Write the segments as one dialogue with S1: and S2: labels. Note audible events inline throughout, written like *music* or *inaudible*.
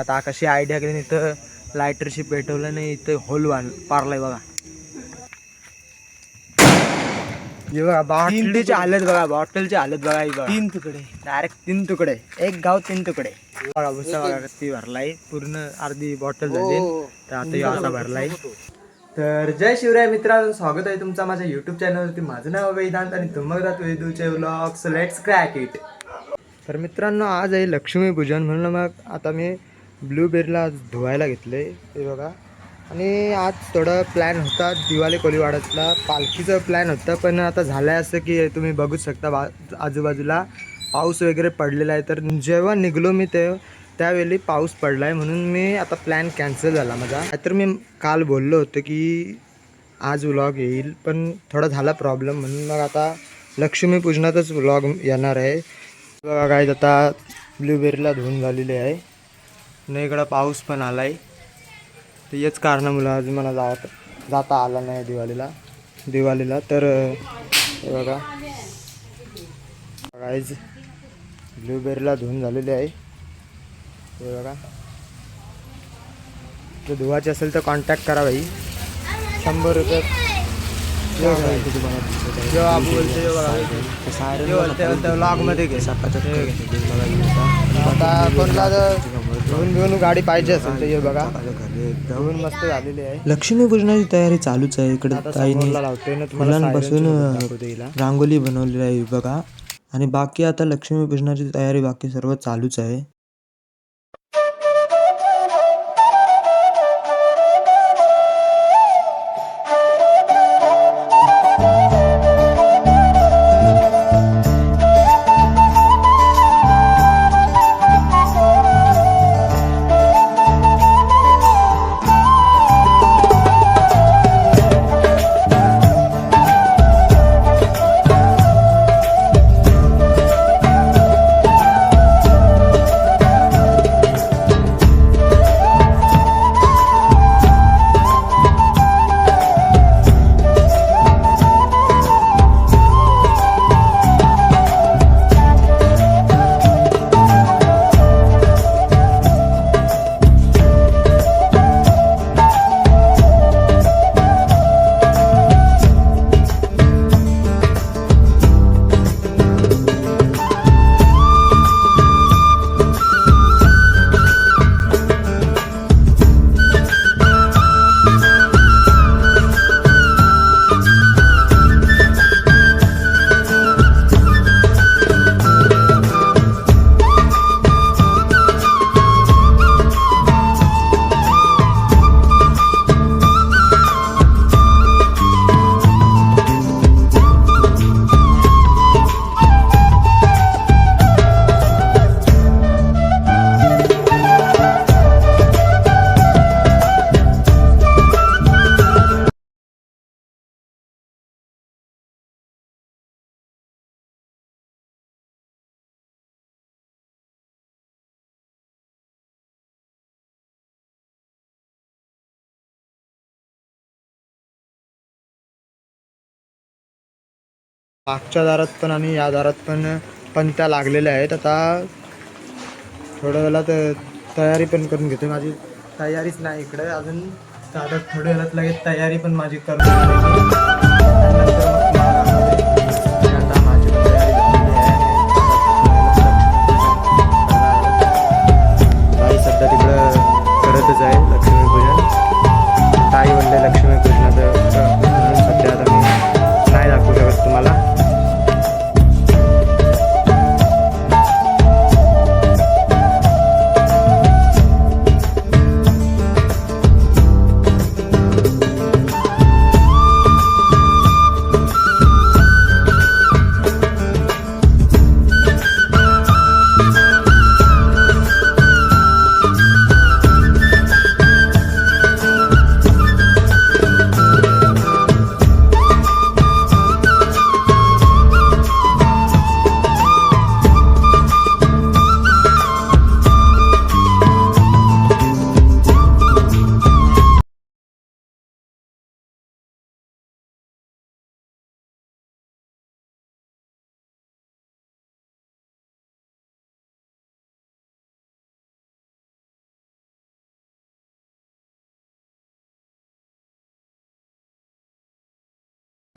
S1: आता कशी आयडिया केली इथं लायटरशी पेटवलं नाही इथं होल वाढ पारलाय बघा. हे बघा बॉटलची हालत बघा बॉटलची हालत बघा ही बघा.
S2: तीन तुकडे.
S1: डायरेक्ट तीन तुकडे. एक गाव तीन तुकडे. बघा भुसा बघा किती भरलाय. पूर्ण अर्धी बॉटल झाली. तर आता असा भरलाय. तर जय शिवराय मित्रांनो स्वागत आहे तुमचा माझ्या युट्यूब चॅनलवरती माझं नाव वेदांत आणि तुम्हाला वेदूचे व्लॉग्स लेट्स क्रॅक इट तर मित्रांनो आज आहे लक्ष्मीपूजन म्हणून मग आता मी ब्लूबेरीला धुवायला घेतले हे बघा. आणि आज थोडं प्लॅन होता दिवाळी कोलीवाड्यातला पालखीचं प्लॅन होतं पण आता झालं आहे असं की तुम्ही बघू शकता बा आजूबाजूला पाऊस वगैरे पडलेला आहे. तर जेव्हा निघलो मी ते त्यावेळी पाऊस पडला आहे म्हणून मी आता प्लॅन कॅन्सल झाला माझा. तर मी काल बोललो होतो की आज व्लॉग येईल पण थोडा झाला प्रॉब्लेम म्हणून मग आता लक्ष्मीपूजनातच व्लॉग येणार आहे. बघा काय आता ब्लूबेरीला धुवून झालेली आहे. नाही इकडं पाऊस पण आला आहे तर याच कारणामुळं आज मला जात जाता आला नाही दिवाळीला. दिवाळीला तर हे बघा. गाईज ब्लूबेरीला धुवून झालेली आहे. हे बघा. जर धुवायची असेल तर कॉन्टॅक्ट करा भाई शंभर रुपये. बोलते बोलते घे. आता कोणला जर धुवून धुवून गाडी पाहिजे असेल तर हे बघा. धुवून मस्त झालेली आहे.
S3: लक्ष्मीपूजनाची तयारी चालूच आहे. इकडे ताईने
S1: समोरला लावतोय ना तुम्हाला
S3: फुलांपासून
S1: siren ची दाखवते हिला.
S3: रांगोली बनवलेली आहे बघा. आणि बाकी आता लक्ष्मीपूजनाची तयारी बाकी सर्व चालूच आहे.
S1: मागच्या दारात पण आणि या दारात पण पंत्या लागलेल्या आहेत. आता थोड्या वेळात तयारी पण करून घेतो माझी तयारीच नाही इकडे. अजून आता थोड्या वेळात लगेच तयारी पण माझी करून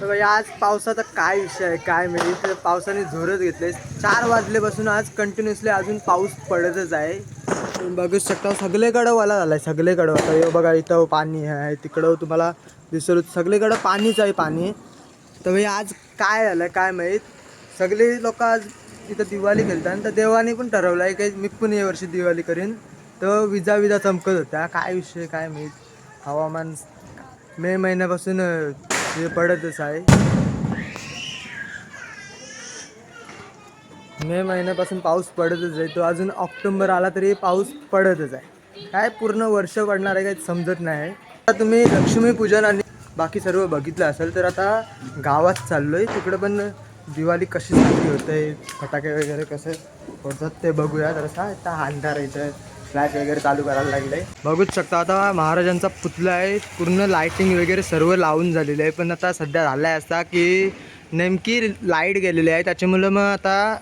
S1: तर म्हणजे आज पावसाचा काय विषय आहे काय माहिती? तर पावसाने झोरच घेतले चार वाजल्यापासून आज कंटिन्युअसली अजून पाऊस पडतच आहे. तुम्ही बघू शकता सगळीकडं वाला आहे सगळीकडं आता हे बघा इथं पाणी आहे तिकडं तुम्हाला दिसलो सगळीकडं पाणीच आहे पाणी. तर भाई आज काय झालं काय माहीत? सगळे लोक आज इथं दिवाळी खेळतात तर देवाने पण ठरवलं आहे की मी पण यावर्षी दिवाळी करीन. तर विजा विजा चमकत होत्या. काय विषय काय माहीत? हवामान मे महिन्यापासून हे पडतच आहे. मे महिन्यापासून पाऊस पडतच आहे. तो अजून ऑक्टोबर आला तरी पाऊस पडतच आहे. काय पूर्ण वर्ष पडणार आहे काही समजत नाही. आता तुम्ही लक्ष्मीपूजन आणि बाकी सर्व बघितलं असेल तर आता गावात चाललोय. तिकडं पण दिवाळी कशी साजरी होते? फटाके वगैरे कसे होतात ते बघूया. तर असा आता अंधार येतं फ्लॅश वगैरे चालू करायला लागले. बघूच शकता आता महाराजांचा पुतळा आहे पूर्ण लाईटिंग वगैरे सर्व लावून झालेली आहे. पण आता सध्या झाला आहे असा की नेमकी लाइट गेलेली आहे. त्याच्यामुळं मग आता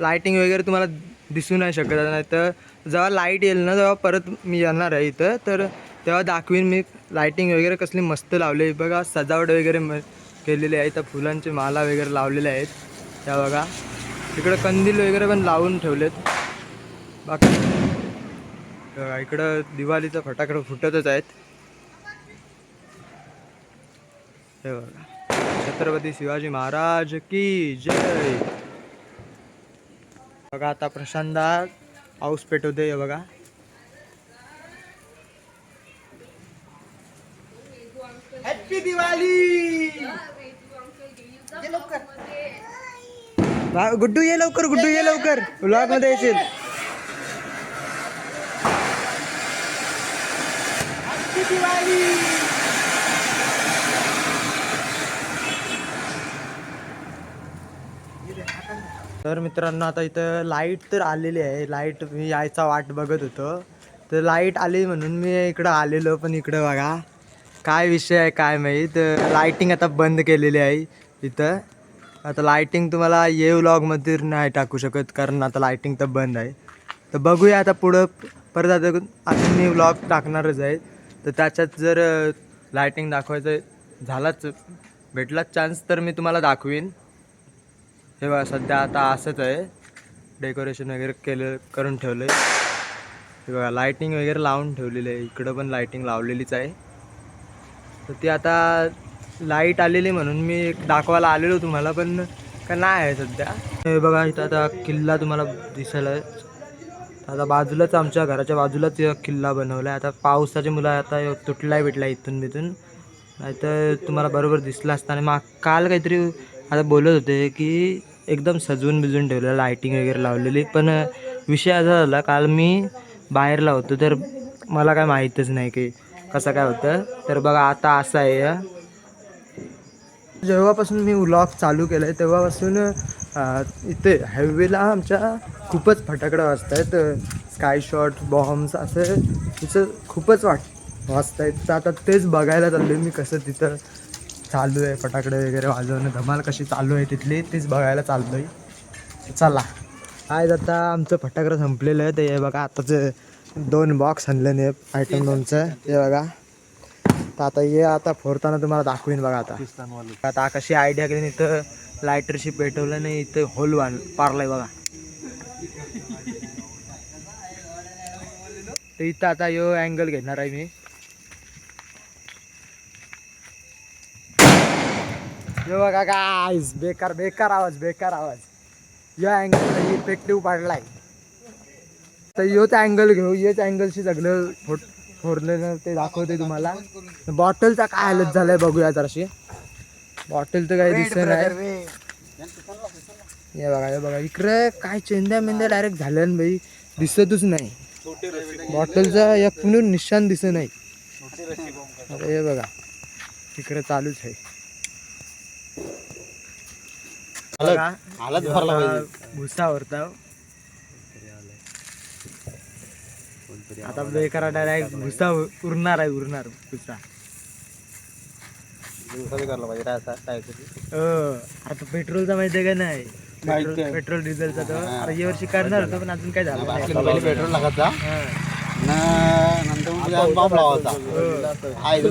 S1: लाईटिंग वगैरे तुम्हाला दिसू नाही शकत. नाही तर जेव्हा लाइट येईल ना तेव्हा परत मी येणार आहे इथं. तर तेव्हा दाखवीन मी लाईटिंग वगैरे कसली मस्त लावली आहे. बघा सजावट वगैरे म केलेली आहे. तर फुलांचे माला वगैरे लावलेले आहेत. त्या बघा. तिकडं कंदील वगैरे पण लावून ठेवलेत. बाकी इकडं दिवाळीचं फटाकडं फुटतच आहेत. हे बघा. छत्रपती शिवाजी महाराज की जय. बघा आता प्रशांदा पाऊस पेटवते हे बघा. हॅपी दिवाळी! गुड्डू ये लवकर गुड्डू ये लवकर. ब्लॉगमध्ये येशील. दिवाळी तर मित्रांनो आता इथं लाइट तर आलेली आहे. लाइट मी यायचा वाट बघत होतो. तर लाइट आली म्हणून मी इकडं आलेलो पण इकडं बघा. काय विषय आहे काय माहीत? लाईटिंग आता बंद केलेली आहे इथं. आता लाईटिंग तुम्हाला ये व्लॉगमध्ये नाही टाकू शकत कारण आता लाईटिंग तर बंद आहे. तर बघूया आता पुढं परत आता अजून मी व्लॉग टाकणारच आहे. तर त्याच्यात जर लायटिंग दाखवायचं झालाच भेटलाच चान्स तर मी तुम्हाला दाखवीन. हे बघा सध्या आता असंच आहे. डेकोरेशन वगैरे केलं करून ठेवलं आहे हे बघा लायटिंग वगैरे लावून ठेवलेली आहे. इकडं पण लायटिंग लावलेलीच आहे. तर ती आता लाइट आलेली म्हणून मी दाखवायला आलेलो तुम्हाला पण का नाही आहे सध्या. हे बघा इथं आता किल्ला तुम्हाला दिसायला आता बाजूलाच आमच्या घराच्या बाजूलाच एक किल्ला बनवला आहे आता पावसाची मुलं आता तुटला तुटलाय भेटला इथून बिथून. नाहीतर तुम्हाला बरोबर दिसला असता. आणि मग काल काहीतरी आता बोलत होते की एकदम सजवून बिजून ठेवलं लाईटिंग वगैरे लावलेली. पण विषय असा झाला काल मी बाहेरला होतो तर मला काय माहीतच नाही की कसं काय होतं. तर बघा आता असं आहे. जेव्हापासून मी व्लॉग चालू केलं आहे तेव्हापासून इथे हायवेला आमच्या खूपच फटाकडं वाजत आहेत स्काय शॉट बॉम्ब्स असं तिचं खूपच वाट वाजत आहेत तर आता तेच बघायला चाललो मी कसं तिथं चालू आहे फटाकडे वगैरे वाजवणं धमाल कशी चालू आहे तिथली तेच बघायला चाललो आहे चला. आज आता आमचं फटाकडं संपलेलं आहे. ते हे बघा आताच दोन बॉक्स आणले नाही आयटम दोनचं. हे बघा. तर आता हे आता फोडताना तुम्हाला दाखवीन बघा आता. आता कशी आयडिया केली इथं लायटरशी पेटवलं नाही इथं होल वाण पारलाय बघा. तर इथं आता यो अँगल घेणार आहे मी. यो बघा गाईज बेकार बेकार आवाज बेकार आवाज. यो अँगल इफेक्टिव्ह पडलाय. तर योच अँगल घेऊ येच अँगलशी सगळं फोट फोडलेलं ते दाखवते तुम्हाला. बॉटलचा काय हालत झालाय बघूया जराशी. बॉटल तर काही दिसत नाही. हे बघा हे बघा. इकडे काय चेंद्या मेंद्या डायरेक्ट झाल्या ना बाई. दिसतच नाही. बॉटलचा एक पण निशाण दिसत नाही. अरे हे बघा. इकडे चालूच आहे. भुसा होता आता बेकार डायरेक्ट भुसा उरणार आहे उरणार भुसा. आता पेट्रोलचा माहिती आहे का नाही? पेट्रोल पेट्रोल डिझेलचा तो आता या वर्षी करणार होतो पण अजून काय झालं नाही.
S2: पेट्रोल.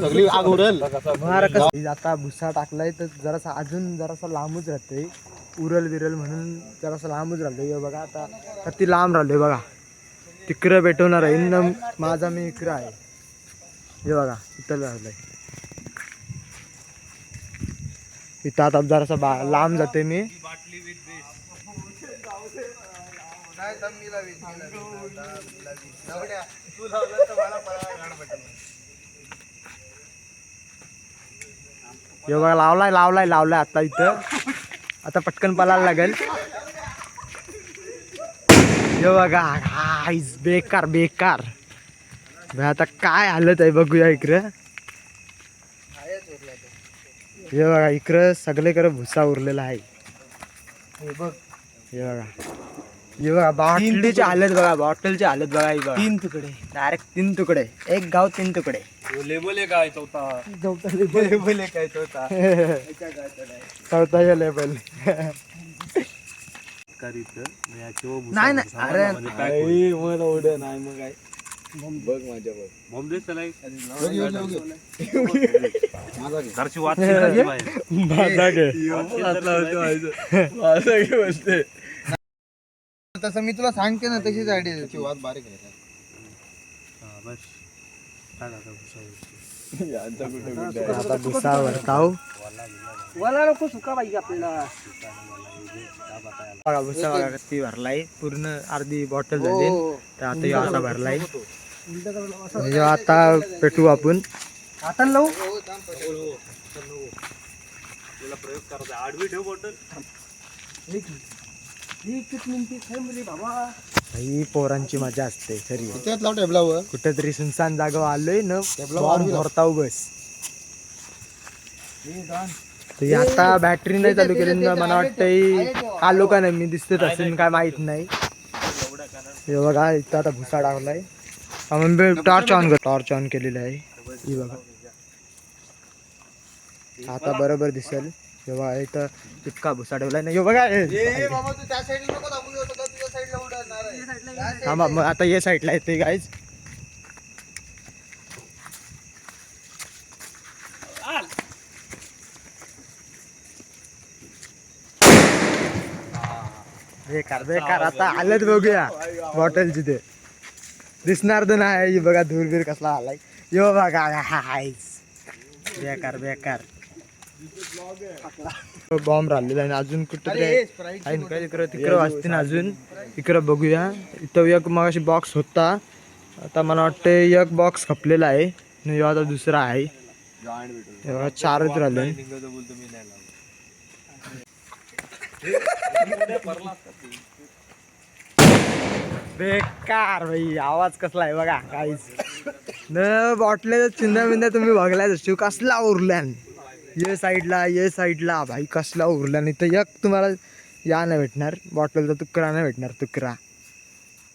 S2: सगळी आग उडेल.
S1: कसं आता भुसा टाकलाय तर जरासा अजून जरासा लांबच राहतोय उरल विरल म्हणून जरासा लांबच राहतोय हे बघा आता किती लांब राहिलोय बघा. तिकडं भेटवणार आहे. न माझा मी इकडं आहे. हे बघा इथं राहिलोय इथं आता जरासा बा लांब जाते मी. हे. बघा लावलाय लावलाय लावलाय आता इथं. आता पटकन पलायला लागेल. हे बघा गाईज बेकार बेकार. बघ आता काय हालत आहे बघूया इकडं. हे बघा इकडं सगळीकडे भुसा उरलेला आहे. हे बघ. हे बघा. हे बघा बॉटलीची हालत बघा बॉटलची हालत बघा ही बघा.
S2: तीन तुकडे.
S1: डायरेक्ट तीन तुकडे. एक गाव तीन तुकडे.
S2: लेबल आहे काय चौथा
S1: लेबल काय चौथा. चौथा *laughs* लेबल नाही नाही अरे.
S2: मला ओढ नाही मग काय? बघ माझ्या बघ.
S1: माझा घे. *laughs* माझा. घे बसते
S2: तसं मी तुला सांगते ना तशीच आयडिया त्याची वाद बारीक आहे.
S1: आता भुसा *laughs* वरताव बघा भुसा बघा किती भरलाय. पूर्ण अर्धी बॉटल झाली. तर आता ह्यो असा भरलाय. ह्यो आता पेटू आपण. आता लावू? ही पोरांची मजा असते खरी.
S2: त्यात लाव टेबलावर?
S1: कुठेतरी सुनसान जागा आलोय न बस तर आता बॅटरी नाही चालू केली मला वाटतं आलो का नाही मी दिसत असेल काय माहीत नाही. हे बघा इथं आता भुसा टाकलाय टॉर्च ऑन कर टॉर्च ऑन केलेलं आहे. ही बघा. आता बरोबर दिसेल. हे बघा इथं इतका भुसा ठेवलाय ना हे बघा. हे. थांबा मग आता ये साईडला येते गाईज बेकार बेकार आता आलत बघूया बॉटलची ते दिसणार तर नाही. बघा धूरबीर कसला आलाय यो बघा हायच बेकार बेकार. बॉम्ब राहिलेला आहे अजून कुठं काय तिकडं तिकडं ना अजून. इकडं बघूया. इथं एक मग अशी बॉक्स होता. आता मला वाटतं एक बॉक्स खपलेला आहे. आणि ह्यो आता दुसरा आहे. हे बघा, चारच राहिले. बेकार भाई आवाज कसला आहे बघा काहीच. न बॉटले चिंध्या बिंद्या तुम्ही बघलाय शिव कसला उरल्यान ये साईडला ये साईडला. भाई कसला उरला नाही तर एक तुम्हाला या नाही भेटणार. बॉटलचा तुकडा नाही भेटणार तुकडा.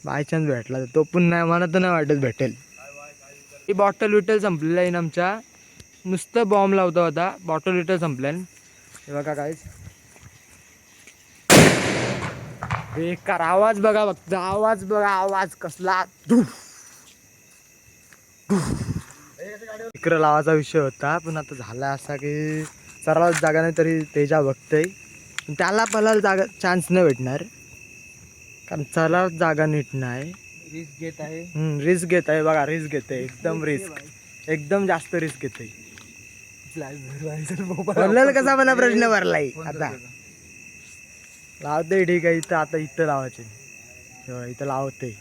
S1: बाय चान्स भेटला तर तो पण नाही मला तर नाही वाटत भेटेल. ही बॉटल विटल संपलेला आहे ना आमच्या. नुसतं बॉम्ब लावता होता बॉटल विटल संपल्यान हे बघा काहीच बेकार आवाज बघा फक्त. आवाज बघा आवाज कसला. धूफ. इकडं लावायचा विषय होता पण आता झाला असा की सर्वात जागा नाही तरी तेजा बघतय. पण त्याला पलाला जागा चान्स नाही भेटणार. कारण चला जागा नीट नाही.
S2: रिस्क घेत आहे.
S1: रिस्क घेत आहे. बघा रिस्क घेते एकदम रिस्क एकदम जास्त रिस्क घेते बोलायला कसा मला प्रश्न भरलाय. आता. लावते ठीक आहे. इथं आता इथं लावायचे. इथं लावते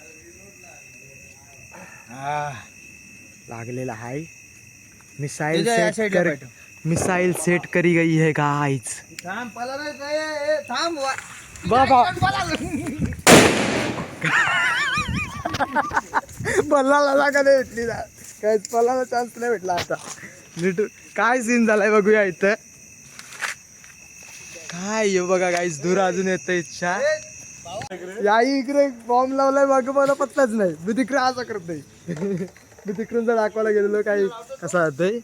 S1: लागलेला हाय मिसाईल सेट कर. मिसाईल सेट करी गई है गाइस
S2: थांब थांब
S1: बाबा. *laughs* पल्लाला जागा नाही भेटली ना. काय पल्लाला चान्स नाही भेटला आता. नीट काय सीन झालाय बघूया इथं. काय ये बघा काहीच दूर अजून येत इच्छा. या इकडे बॉम्ब लावलाय बघ मला पत्ताच नाही. मी तिकडे असं करत नाही. *laughs* मी तिकडून जर दाखवायला गेलेलो काही कसा होतंय?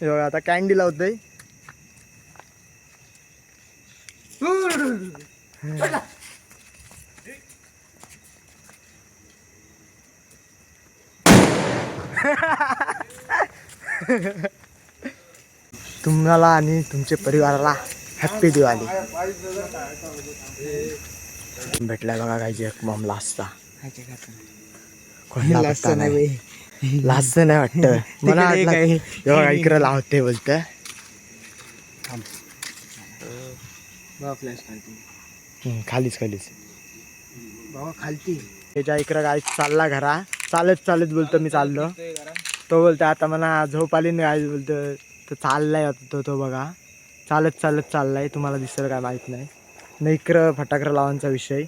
S1: हे बघा आता कॅन्डी लावतोय. तुम्हाला आणि तुमच्या परिवाराला हॅप्पी दिवाळी. भेटला बघा काही जे बॉम्बला असता. कोणला पत्ता नाही लास्ट नाही वाटत. *laughs* मला वाटलं इकडे लावते बोलत. खालीच खालीच.
S2: बाबा खालती.
S1: त्याच्या इकडं काय चालला घरा. चालत चालत बोलतो मी चाललो. तो बोलतो आता मला झोप आली नाही काय बोलतो तो चाललाय तो तो बघा. चालत चालत चाललाय. तुम्हाला दिसलं काय माहीत नाही. न इकडं फटाकडं लावांचा विषय.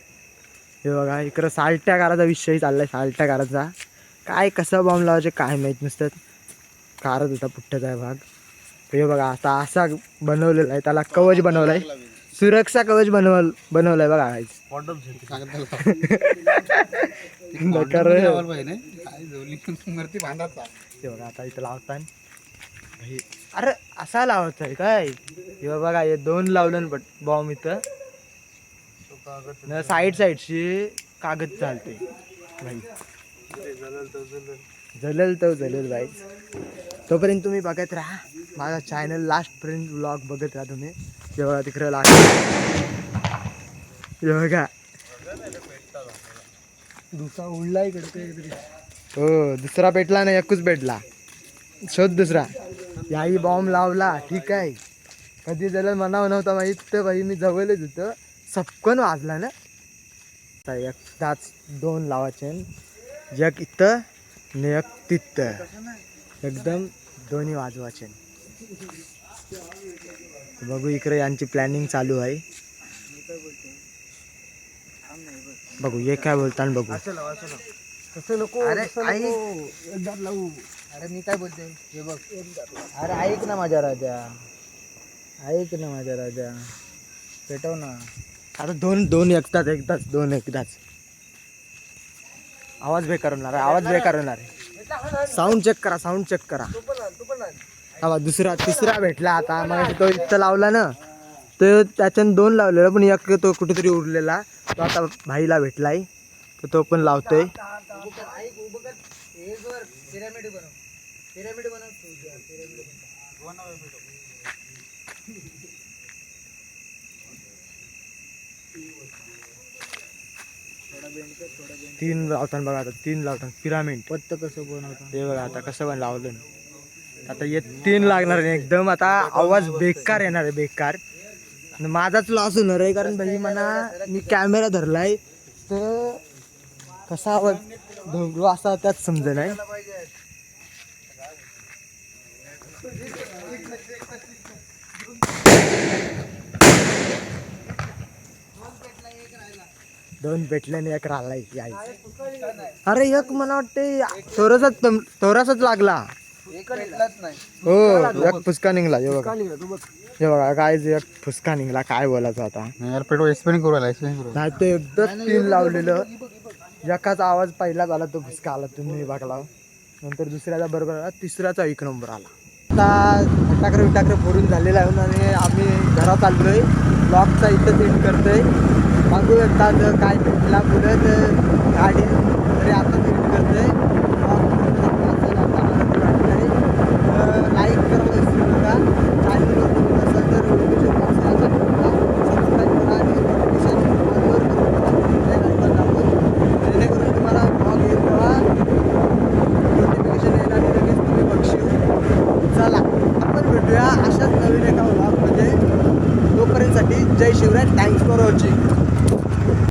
S1: हे बघा इकडं सालट्या काराचा विषय चाललाय सालट्या काराचा काय कसं बॉम्ब लावायचे काय माहीत नसतात कारच होता पुठ्ठ्याचा आहे भाग. हे बघा आता असा बनवलेला आहे त्याला कवच बनवलाय. सुरक्षा कवच बनवल बनवलाय बघा. *laughs* हे बघा आता इथं लावतान. हे- अरे असा लावायचा आहे काय? हे बघा हे दोन लावलं बट बॉम्ब इथं. साईड साईडशी कागद चालते. भाई जलल तर जलल भाई तोपर्यंत तुम्ही बघत राहा. माझा चॅनल लास्टपर्यंत ब्लॉग बघत राहा तुम्ही. जेव्हा तिकडं लास्ट बघा.
S2: दुसरा उडला इकडे
S1: हो दुसरा पेटला नाही एकूच पेटला शोध दुसरा. याही बॉम्ब लावला. ठीक आहे. कधी जलल मनाव नव्हता माहीत तर भाई मी जवळच होतं. सपकन वाजला ना? आता एकदाच दोन लावायचे एक इथं आणि एक तिथं. एकदम दोन्ही वाजवायचे बघू इकडे यांची प्लॅनिंग चालू आहे. बघू हे काय बोलताना बघू.
S2: कसं नको
S1: अरे, आई.
S2: एकदाच लावू.
S1: अरे मी काय बोलते हे बघ. अरे ऐक ना माझ्या राजा. ऐक ना माझ्या राजा. पेटव ना. आता दोन दोन एकदाच एकदाच दोन एकदाच. आवाज बेकार होणार आहे आवाज बेकार होणार आहे साऊंड चेक करा साऊंड चेक करा. हा दुसरा तिसरा भेटला आता. मग तो इथं लावला ना तर त्याच्यानं दोन लावलेला पण एक तो कुठेतरी उरलेला. तो आता भाईला भेटलाय तर तो पण लावतोय. तीन लावताना बघा आता तीन लावताना पिरामिड.
S2: पत्त कसं बनवता
S1: ते बघा आता कसं पण लावलं ना. आता हे तीन लागणार आहे एकदम आता आवाज बेकार येणार आहे बेकार. माझाच लॉस होणार आहे कारण भाई मला मी कॅमेरा धरलाय. तर कसा आवाज धोगलो असा त्याच समज नाही. दोन पेटल्याने एक राहिलाय याय अरे एक मला वाटते थोरासाच थोरासाच लागला. हो एक फुसका निघला हे बघा. हे बघा काय जे एक फुसका निघला काय बोलायचं आता.
S2: यार पेट्रोल एक्सपेरिमेंट करू
S1: नाही ते एकदाच तीन लावलेलं. एकाचा आवाज पहिलाच आला तो फुसका आला तुम्ही बघला. नंतर दुसऱ्याचा बरोबर आला तिसऱ्याचा एक नंबर आला. आता फटाकडे विटाकडे फोडून झालेला आहे आणि आम्ही घरात आलोय. ब्लॉगचा इथं एंड करतोय. बघू येतात काय भेटला पुढं तर गाडी तरी आता